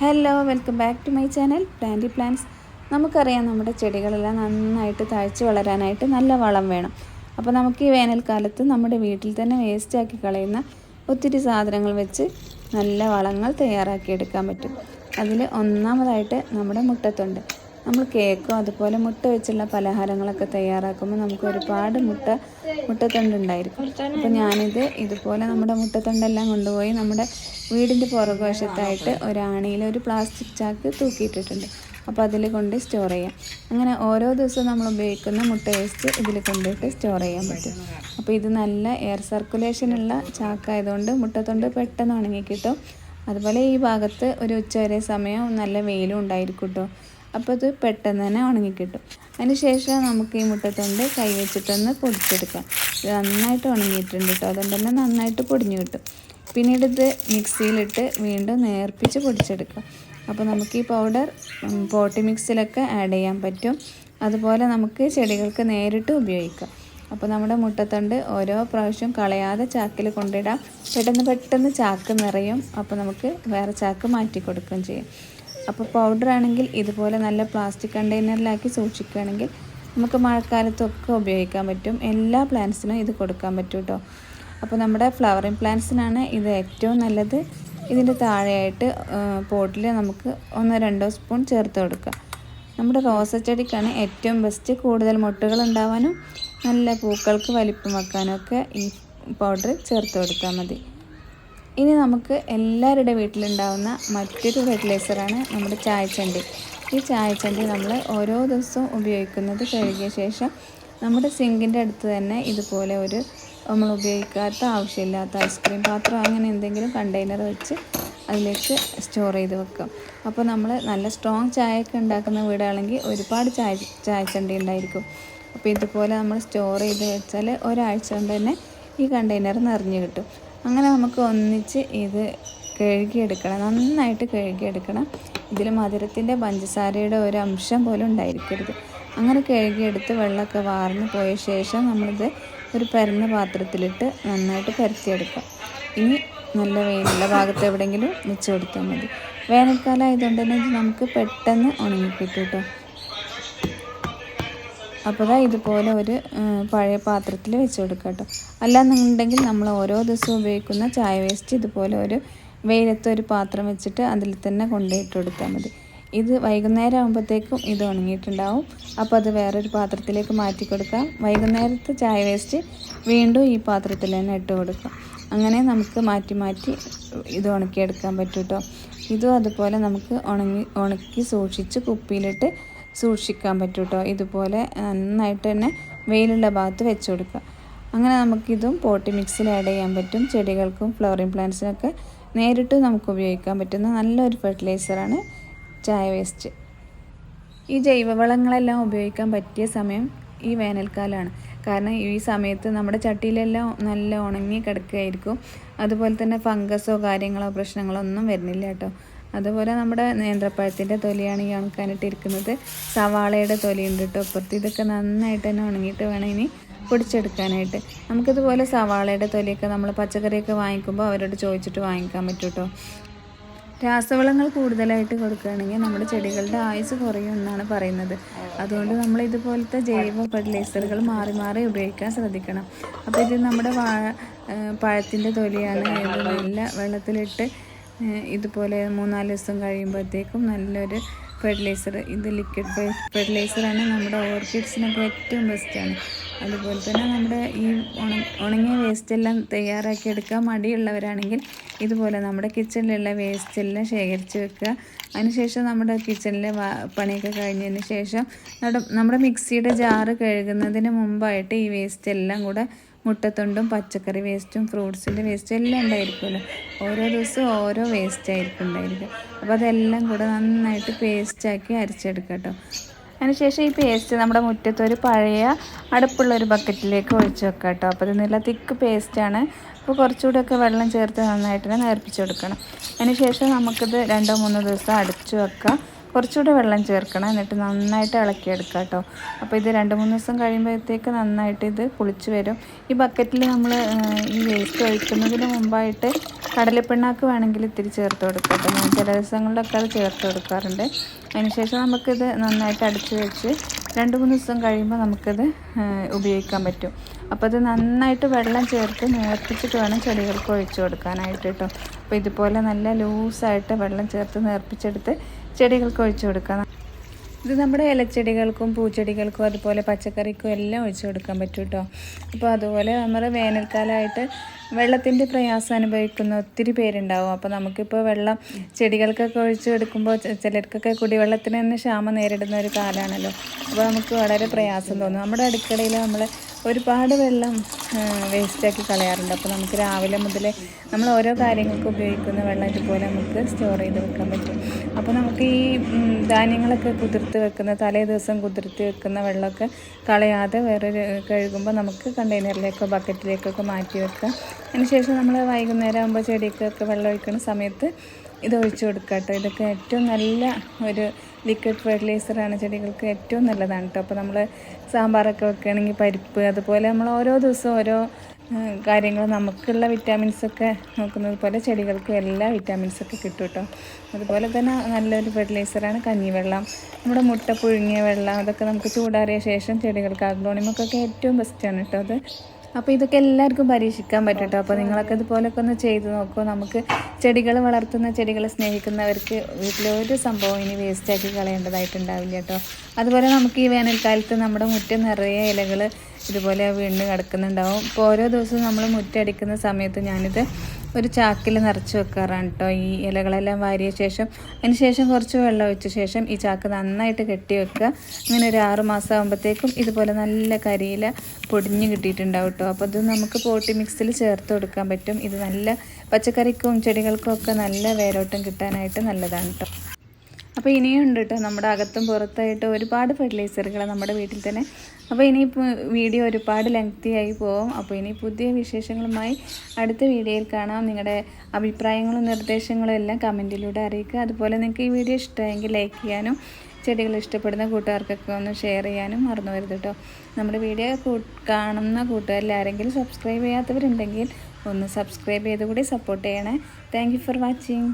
Hello welcome back to my channel planty plants നമുക്കറിയാം നമ്മുടെ ചെടികളെല്ലാം നന്നായിട്ട് തഴച്ച് വളരാനായിട്ട് നല്ല വളം വേണം. അപ്പോൾ നമുക്ക് ഈ വേനൽക്കാലത്ത് നമ്മുടെ വീട്ടിൽ തന്നെ വേസ്റ്റാക്കി കളയുന്ന ഒത്തിരി സാധനങ്ങൾ വെച്ച് നല്ല വളങ്ങൾ തയ്യാറാക്കിയെടുക്കാൻ പറ്റും. അതിൽ ഒന്നാമതായിട്ട് നമ്മുടെ മുട്ടത്തുണ്ട്. നമ്മൾ കേക്കോ അതുപോലെ മുട്ട വെച്ചുള്ള പലഹാരങ്ങളൊക്കെ തയ്യാറാക്കുമ്പോൾ നമുക്ക് ഒരുപാട് മുട്ട മുട്ടത്തൊണ്ടുണ്ടായിരിക്കും അപ്പോൾ ഞാനിത് ഇതുപോലെ നമ്മുടെ മുട്ടത്തൊണ്ടെല്ലാം കൊണ്ടുപോയി നമ്മുടെ വീടിന്റെ പുറകുവശത്തായിട്ട് ഒരാണിയിൽ ഒരു പ്ലാസ്റ്റിക് ചാക്ക് തൂക്കിയിട്ടിട്ടുണ്ട്. അപ്പോൾ അതിൽ കൊണ്ട് സ്റ്റോർ ചെയ്യാം. അങ്ങനെ ഓരോ ദിവസവും നമ്മൾ ഉപയോഗിക്കുന്ന മുട്ട വേസ്റ്റ് ഇതിൽ കൊണ്ടിട്ട് സ്റ്റോർ ചെയ്യാൻ പറ്റും. അപ്പോൾ ഇത് നല്ല എയർ സർക്കുലേഷനുള്ള ചാക്കായതുകൊണ്ട് മുട്ടത്തൊണ്ട് പെട്ടെന്ന് ഉണങ്ങി കിട്ടും അതുപോലെ ഈ ഭാഗത്ത് ഒരു ഉച്ചവരെ സമയം നല്ല വെയിലും ഉണ്ടായിരിക്കും കേട്ടോ. അപ്പോൾ ഇത് പെട്ടെന്ന് തന്നെ ഉണങ്ങിക്കിട്ടും. അതിന് ശേഷം നമുക്ക് ഈ മുട്ടത്തൊണ്ട് കൈ വെച്ചിട്ടൊന്ന് പൊടിച്ചെടുക്കാം. ഇത് നന്നായിട്ട് ഉണങ്ങിയിട്ടുണ്ട് കേട്ടോ അതുകൊണ്ട് തന്നെ നന്നായിട്ട് പൊടിഞ്ഞു കിട്ടും. പിന്നീട് ഇത് മിക്സിയിലിട്ട് വീണ്ടും നേർപ്പിച്ച് പൊടിച്ചെടുക്കാം. അപ്പോൾ നമുക്ക് ഈ പൗഡർ പോട്ടി മിക്സിലൊക്കെ ആഡ് ചെയ്യാൻ പറ്റും. അതുപോലെ നമുക്ക് ചെടികൾക്ക് നേരിട്ട് ഉപയോഗിക്കാം. അപ്പോൾ നമ്മുടെ മുട്ടത്തണ്ട് ഓരോ പ്രാവശ്യം കളയാതെ ചാക്കിൽ കൊണ്ടിടാം. പെട്ടെന്ന് പെട്ടെന്ന് ചാക്ക് നിറയും. അപ്പോൾ നമുക്ക് വേറെ ചാക്ക് മാറ്റി കൊടുക്കുകയും ചെയ്യും. അപ്പോൾ പൗഡർ ആണെങ്കിൽ ഇതുപോലെ നല്ല പ്ലാസ്റ്റിക് കണ്ടെയ്നറിലാക്കി സൂക്ഷിക്കുകയാണെങ്കിൽ നമുക്ക് മഴക്കാലത്തൊക്കെ ഉപയോഗിക്കാൻ പറ്റും. എല്ലാ പ്ലാന്റ്സിനും ഇത് കൊടുക്കാൻ പറ്റും കേട്ടോ അപ്പോൾ നമ്മുടെ ഫ്ലവറിങ് പ്ലാന്റ്സിനാണ് ഇത് ഏറ്റവും നല്ലത്. ഇതിന്റെ താഴെയായിട്ട് പോട്ടിൽ നമുക്ക് ഒന്നോ രണ്ടോ സ്പൂൺ ചേർത്ത് കൊടുക്കുക. നമ്മുടെ റോസ ചെടിക്കാണ് ഏറ്റവും ബെസ്റ്റ് കൂടുതൽ മുട്ടുകൾ ഉണ്ടാവാനും നല്ല പൂക്കൾക്ക് വലിപ്പം വെക്കാനും ഒക്കെ ഈ പൗഡർ ചേർത്ത് കൊടുത്താൽ മതി. ഇനി നമുക്ക് എല്ലാവരുടെ വീട്ടിലുണ്ടാവുന്ന മറ്റൊരു ഫെർട്ടിലൈസറാണ് നമ്മുടെ ചായച്ചണ്ടി. ഈ ചായച്ചണ്ടി നമ്മൾ ഓരോ ദിവസവും ഉപയോഗിക്കുന്നത് കഴുകിയ ശേഷം നമ്മുടെ സിങ്കിന്റെ അടുത്ത് തന്നെ ഇതുപോലെ ഒരു നമ്മൾ ഉപയോഗിക്കാത്ത ആവശ്യമില്ലാത്ത ഐസ്ക്രീം പാത്രം അങ്ങനെ എന്തെങ്കിലും കണ്ടെയ്നർ വെച്ച് അതിലേക്ക് സ്റ്റോർ ചെയ്ത് വെക്കും. അപ്പോൾ നമ്മൾ നല്ല സ്ട്രോങ് ചായയൊക്കെ ഉണ്ടാക്കുന്ന വീടാണെങ്കിൽ ഒരുപാട് ചായ ചായച്ചണ്ടി ഉണ്ടായിരിക്കും. അപ്പോൾ ഇതുപോലെ നമ്മൾ സ്റ്റോർ ചെയ്ത് വെച്ചാൽ ഒരാഴ്ച കൊണ്ട് തന്നെ ഈ കണ്ടെയ്നർ നിറഞ്ഞു കിട്ടും. അങ്ങനെ നമുക്ക് ഒന്നിച്ച് ഇത് കഴുകിയെടുക്കണം. നന്നായിട്ട് കഴുകിയെടുക്കണം. ഇതിൽ മധുരത്തിന്റെ പഞ്ചസാരയുടെ ഒരു അംശം പോലും ഉണ്ടായിരിക്കരുത്. അങ്ങനെ കഴുകിയെടുത്ത് വെള്ളമൊക്കെ വാർന്ന് പോയ ശേഷം നമ്മളിത് ഒരു പരന്ന പാത്രത്തിലിട്ട് നന്നായിട്ട് പരത്തിയെടുക്കാം. ഇനി നല്ല വെയിലുള്ള ഭാഗത്ത് എവിടെയെങ്കിലും വെച്ച് കൊടുത്താൽ മതി. വേനൽക്കാലം ആയതുകൊണ്ട് തന്നെ നമുക്ക് പെട്ടെന്ന് ഉണങ്ങിക്കിട്ടും കേട്ടോ അപ്പോൾ ഇതാ ഇതുപോലെ ഒരു പഴയ പാത്രത്തിൽ വെച്ച് കൊടുക്കുക കേട്ടോ അല്ലാന്നുണ്ടെങ്കിൽ നമ്മൾ ഓരോ ദിവസവും ഉപയോഗിക്കുന്ന ചായ വേസ്റ്റ് ഇതുപോലെ ഒരു വെയിലത്ത് ഒരു പാത്രം വെച്ചിട്ട് അതിൽ തന്നെ കൊണ്ടുപോയിട്ട് കൊടുത്താൽ മതി. ഇത് വൈകുന്നേരം ആകുമ്പോഴത്തേക്കും ഇത് ഉണങ്ങിയിട്ടുണ്ടാവും. അപ്പോൾ അത് വേറൊരു പാത്രത്തിലേക്ക് മാറ്റി കൊടുക്കാം. വൈകുന്നേരത്തെ ചായ വേസ്റ്റ് വീണ്ടും ഈ പാത്രത്തിൽ തന്നെ ഇട്ട് കൊടുക്കാം. അങ്ങനെ നമുക്ക് മാറ്റി മാറ്റി ഇത് ഉണക്കിയെടുക്കാൻ പറ്റും കേട്ടോ ഇതും അതുപോലെ നമുക്ക് ഉണങ്ങി ഉണക്കി സൂക്ഷിച്ച് കുപ്പിയിലിട്ട് സൂക്ഷിക്കാൻ പറ്റും കേട്ടോ ഇതുപോലെ നന്നായിട്ട് തന്നെ വെയിലുള്ള ഭാഗത്ത് വെച്ച് കൊടുക്കുക. അങ്ങനെ നമുക്കിതും പോട്ടി മിക്സിൽ ആഡ് ചെയ്യാൻ പറ്റും. ചെടികൾക്കും ഫ്ലവറിങ് പ്ലാന്റ്സിനൊക്കെ നേരിട്ട് നമുക്ക് ഉപയോഗിക്കാൻ പറ്റുന്ന നല്ലൊരു ഫെർട്ടിലൈസറാണ് ചായ വേസ്റ്റ് ഈ ജൈവവളങ്ങളെല്ലാം ഉപയോഗിക്കാൻ പറ്റിയ സമയം ഈ വേനൽക്കാലമാണ് കാരണം ഈ സമയത്ത് നമ്മുടെ ചട്ടിയിലെല്ലാം നല്ല ഉണങ്ങി കിടക്കുകയായിരിക്കും. അതുപോലെ തന്നെ ഫംഗസോ കാര്യങ്ങളോ പ്രശ്നങ്ങളോ ഒന്നും വരുന്നില്ല കേട്ടോ. അതുപോലെ നമ്മുടെ നേന്ത്രപ്പഴത്തിന്റെ തൊലിയാണ് ഈ ഉണക്കാനിട്ടിരിക്കുന്നത്. സവാളയുടെ തൊലിയുണ്ട് കേട്ടോ അപ്പുറത്ത് ഇതൊക്കെ നന്നായിട്ട് തന്നെ ഉണങ്ങിയിട്ട് വേണം ഇനി പൊടിച്ചെടുക്കാനായിട്ട്. നമുക്കിതുപോലെ സവാളയുടെ തൊലിയൊക്കെ നമ്മൾ പച്ചക്കറിയൊക്കെ വാങ്ങിക്കുമ്പോൾ അവരോട് ചോദിച്ചിട്ട് വാങ്ങിക്കാൻ പറ്റും കേട്ടോ രാസവളങ്ങൾ കൂടുതലായിട്ട് കൊടുക്കുകയാണെങ്കിൽ നമ്മുടെ ചെടികളുടെ ആയുസ് കുറയും എന്നാണ് പറയുന്നത്. അതുകൊണ്ട് നമ്മൾ ഇതുപോലത്തെ ജൈവ ഫെർട്ടിലൈസറുകൾ മാറി മാറി ഉപയോഗിക്കാൻ ശ്രദ്ധിക്കണം. അപ്പോൾ ഇത് നമ്മുടെ വാഴ പഴത്തിന്റെ തൊലിയാണ്. നല്ല വെള്ളത്തിലിട്ട് ഇതുപോലെ മൂന്നാൽ ദിവസം കഴിയുമ്പോഴത്തേക്കും നല്ലൊരു ഫെർട്ടിലൈസർ ഇത് ലിക്വിഡ് ഫെർട്ടിലൈസറാണ് നമ്മുടെ ഓർക്കിഡ്സിനൊക്കെ ഏറ്റവും ബെസ്റ്റാണ് അതുപോലെ തന്നെ നമ്മുടെ ഈ ഉണങ്ങിയ വേസ്റ്റ് എല്ലാം തയ്യാറാക്കി എടുക്കാൻ മടിയുള്ളവരാണെങ്കിൽ ഇതുപോലെ നമ്മുടെ കിച്ചണിലുള്ള വേസ്റ്റ് എല്ലാം ശേഖരിച്ച് വെക്കുക. അതിനുശേഷം നമ്മുടെ കിച്ചണിലെ പണിയൊക്കെ കഴിഞ്ഞതിന് ശേഷം നമ്മുടെ മിക്സിയുടെ ജാറ് കഴുകുന്നതിന് മുമ്പായിട്ട് ഈ വേസ്റ്റ് എല്ലാം കൂടെ മുട്ടത്തൊണ്ടും പച്ചക്കറി വേസ്റ്റും ഫ്രൂട്ട്സിന്റെ വേസ്റ്റും എല്ലാം ഉണ്ടായിരിക്കുമല്ലോ. ഓരോ ദിവസവും ഓരോ വേസ്റ്റ് ആയിരിക്കും ഉണ്ടായിരിക്കും അപ്പോൾ അതെല്ലാം കൂടെ നന്നായിട്ട് പേസ്റ്റാക്കി അരച്ചെടുക്കുക കേട്ടോ. അതിനുശേഷം ഈ പേസ്റ്റ് നമ്മുടെ മുറ്റത്ത് ഒരു പഴയ അടുപ്പുള്ള ഒരു ബക്കറ്റിലേക്ക് ഒഴിച്ച് വെക്കാം കേട്ടോ. അപ്പോൾ ഇത് നല്ല തിക്ക് പേസ്റ്റാണ് അപ്പോൾ കുറച്ചുകൂടെയൊക്കെ വെള്ളം ചേർത്ത് നന്നായിട്ട് നേർപ്പിച്ച് കൊടുക്കണം. അതിനുശേഷം നമുക്കിത് രണ്ടോ മൂന്നോ ദിവസം അടച്ചു വെക്കാം. കുറച്ചുകൂടെ വെള്ളം ചേർക്കണം. എന്നിട്ട് നന്നായിട്ട് ഇളക്കിയെടുക്കുക കേട്ടോ. അപ്പോൾ ഇത് രണ്ട് മൂന്ന് ദിവസം കഴിയുമ്പോഴത്തേക്ക് നന്നായിട്ട് ഇത് കുളിച്ച് വരും. ഈ ബക്കറ്റിൽ നമ്മൾ ഈ വേസ്റ്റ് ഒഴിക്കുന്നതിന് മുമ്പായിട്ട് കടലപ്പിണ്ണാക്ക് വേണമെങ്കിൽ ഇത്തിരി ചേർത്ത് കൊടുക്കാം ഞാൻ ചില ദിവസങ്ങളിലൊക്കെ അത് ചേർത്ത് കൊടുക്കാറുണ്ട്. അതിനുശേഷം നമുക്കിത് നന്നായിട്ട് അടിച്ച് വെച്ച് രണ്ട് മൂന്ന് ദിവസം കഴിയുമ്പോൾ നമുക്കത് ഉപയോഗിക്കാൻ പറ്റും. അപ്പോൾ അത് നന്നായിട്ട് വെള്ളം ചേർത്ത് നേർപ്പിച്ചിട്ട് വേണം ചെടികൾക്ക് ഒഴിച്ചു കൊടുക്കാനായിട്ട് കേട്ടോ. അപ്പോൾ ഇതുപോലെ നല്ല ലൂസായിട്ട് വെള്ളം ചേർത്ത് നേർപ്പിച്ചെടുത്ത് ചെടികൾക്ക് ഒഴിച്ചു കൊടുക്കാം ഇത് നമ്മുടെ ഇലച്ചെടികൾക്കും പൂച്ചെടികൾക്കും അതുപോലെ പച്ചക്കറിക്കും എല്ലാം ഒഴിച്ചു കൊടുക്കാൻ പറ്റും കേട്ടോ അപ്പോൾ അതുപോലെ നമ്മൾ വേനൽക്കാലമായിട്ട് വെള്ളത്തിന്റെ പ്രയാസം അനുഭവിക്കുന്ന ഒത്തിരി പേരുണ്ടാവും. അപ്പോൾ നമുക്കിപ്പോൾ വെള്ളം ചെടികൾക്കൊക്കെ ഒഴിച്ചു കൊടുക്കുമ്പോൾ ചിലർക്കൊക്കെ കുടിവെള്ളത്തിന് തന്നെ ക്ഷാമം നേരിടുന്ന ഒരു കാലമാണല്ലോ അപ്പോൾ നമുക്ക് വളരെ പ്രയാസം തോന്നും. നമ്മുടെ അടുക്കളയിൽ നമ്മൾ ഒരുപാട് വെള്ളം വേസ്റ്റാക്കി കളയാറുണ്ട്. അപ്പോൾ നമുക്ക് രാവിലെ മുതൽ നമ്മൾ ഓരോ കാര്യങ്ങൾക്കും ഉപയോഗിക്കുന്ന വെള്ളം ഇതുപോലെ നമുക്ക് സ്റ്റോർ ചെയ്ത് വെക്കാൻ പറ്റും. അപ്പോൾ നമുക്ക് ഈ ധാന്യങ്ങളൊക്കെ കുതിർത്ത് വെക്കുന്ന തലേ ദിവസം കുതിർത്ത് വെക്കുന്ന വെള്ളമൊക്കെ കളയാതെ വേറൊരു കഴുകുമ്പോൾ നമുക്ക് കണ്ടെയ്നറിലേക്കോ ബക്കറ്റിലേക്കൊക്കെ മാറ്റി വെക്കാം അതിനുശേഷം നമ്മൾ വൈകുന്നേരം ആകുമ്പോൾ ചെടിക്കൊക്കെ വെള്ളം ഒഴിക്കുന്ന സമയത്ത് ഇത് ഒഴിച്ചു കൊടുക്കാം കേട്ടോ. ഇതൊക്കെ ഏറ്റവും നല്ല ഒരു ലിക്വിഡ് ഫെർട്ടിലൈസറാണ് ചെടികൾക്ക് ഏറ്റവും നല്ലതാണ് കേട്ടോ അപ്പോൾ നമ്മൾ സാമ്പാറൊക്കെ വെക്കുകയാണെങ്കിൽ പരിപ്പ് അതുപോലെ നമ്മൾ ഓരോ ദിവസവും ഓരോ കാര്യങ്ങൾ നമുക്കുള്ള വിറ്റാമിൻസൊക്കെ നോക്കുന്നത് പോലെ ചെടികൾക്കും എല്ലാ വിറ്റാമിൻസൊക്കെ കിട്ടും കേട്ടോ അതുപോലെ തന്നെ നല്ലൊരു ഫെർട്ടിലൈസറാണ് കഞ്ഞിവെള്ളം. നമ്മുടെ മുട്ട പുഴുങ്ങിയ വെള്ളം അതൊക്കെ നമുക്ക് ചൂടാറിയ ശേഷം ചെടികൾക്ക് അഗ്ലോണിമൊക്കെ ഏറ്റവും ബെസ്റ്റാണ് കേട്ടോ അത് അപ്പോൾ ഇതൊക്കെ എല്ലാവർക്കും പരീക്ഷിക്കാൻ പറ്റും കേട്ടോ അപ്പോൾ നിങ്ങളൊക്കെ ഇതുപോലൊക്കെ ഒന്ന് ചെയ്ത് നോക്കൂ. നമുക്ക് ചെടികൾ വളർത്തുന്ന ചെടികളെ സ്നേഹിക്കുന്നവർക്ക് വീട്ടിലൊരു സംഭവം ഇനി വേസ്റ്റാക്കി കളയേണ്ടതായിട്ടുണ്ടാവില്ല കേട്ടോ. അതുപോലെ നമുക്ക് ഈ വേനൽക്കാലത്ത് നമ്മുടെ മുറ്റം നിറയെ ഇലകൾ ഇതുപോലെ വീണ് കിടക്കുന്നുണ്ടാവും. ഇപ്പോൾ ഓരോ ദിവസവും നമ്മൾ മുറ്റടിക്കുന്ന സമയത്ത് ഞാനിത് ഒരു ചാക്കിൽ നിറച്ച് വെക്കാറാണ് കേട്ടോ ഈ ഇലകളെല്ലാം വാരിയ ശേഷം അതിന് ശേഷം കുറച്ച് വെള്ളം ഒഴിച്ച ശേഷം ഈ ചാക്ക് നന്നായിട്ട് കെട്ടി വെക്കുക അങ്ങനെ ഒരു ആറ് മാസം ആകുമ്പോഴത്തേക്കും ഇതുപോലെ നല്ല കരിയില പൊടിഞ്ഞ് കിട്ടിയിട്ടുണ്ടാവും കേട്ടോ അപ്പോൾ ഇത് നമുക്ക് പോട്ടി മിക്സിൽ ചേർത്ത് കൊടുക്കാൻ പറ്റും. ഇത് നല്ല പച്ചക്കറിക്കും ചെടികൾക്കും ഒക്കെ നല്ല വേരോട്ടം കിട്ടാനായിട്ട് നല്ലതാണ് കേട്ടോ അപ്പോൾ ഇനിയും ഉണ്ട് കേട്ടോ നമ്മുടെ അകത്തും പുറത്തായിട്ട് ഒരുപാട് ഫെർട്ടിലൈസറുകൾ നമ്മുടെ വീട്ടിൽ തന്നെ. അപ്പോൾ ഇനി വീഡിയോ ഒരുപാട് ലെങ്തി ആയി പോകും അപ്പോൾ ഇനി പുതിയ വിശേഷങ്ങളുമായി അടുത്ത വീഡിയോയിൽ കാണാം. നിങ്ങളുടെ അഭിപ്രായങ്ങളും നിർദ്ദേശങ്ങളും എല്ലാം കമന്റിലൂടെ അറിയിക്കുക. അതുപോലെ നിങ്ങൾക്ക് ഈ വീഡിയോ ഇഷ്ടമായെങ്കിൽ ലൈക്ക് ചെയ്യാനും ചെടികൾ ഇഷ്ടപ്പെടുന്ന കൂട്ടുകാർക്കൊക്കെ ഒന്ന് ഷെയർ ചെയ്യാനും മറന്നു വരുത് കേട്ടോ നമ്മുടെ വീഡിയോ കാണുന്ന കൂട്ടുകാരിൽ ആരെങ്കിലും സബ്സ്ക്രൈബ് ചെയ്യാത്തവരുണ്ടെങ്കിൽ ഒന്ന് സബ്സ്ക്രൈബ് ചെയ്ത് കൂടി സപ്പോർട്ട് ചെയ്യണേ താങ്ക് ഫോർ വാച്ചിങ്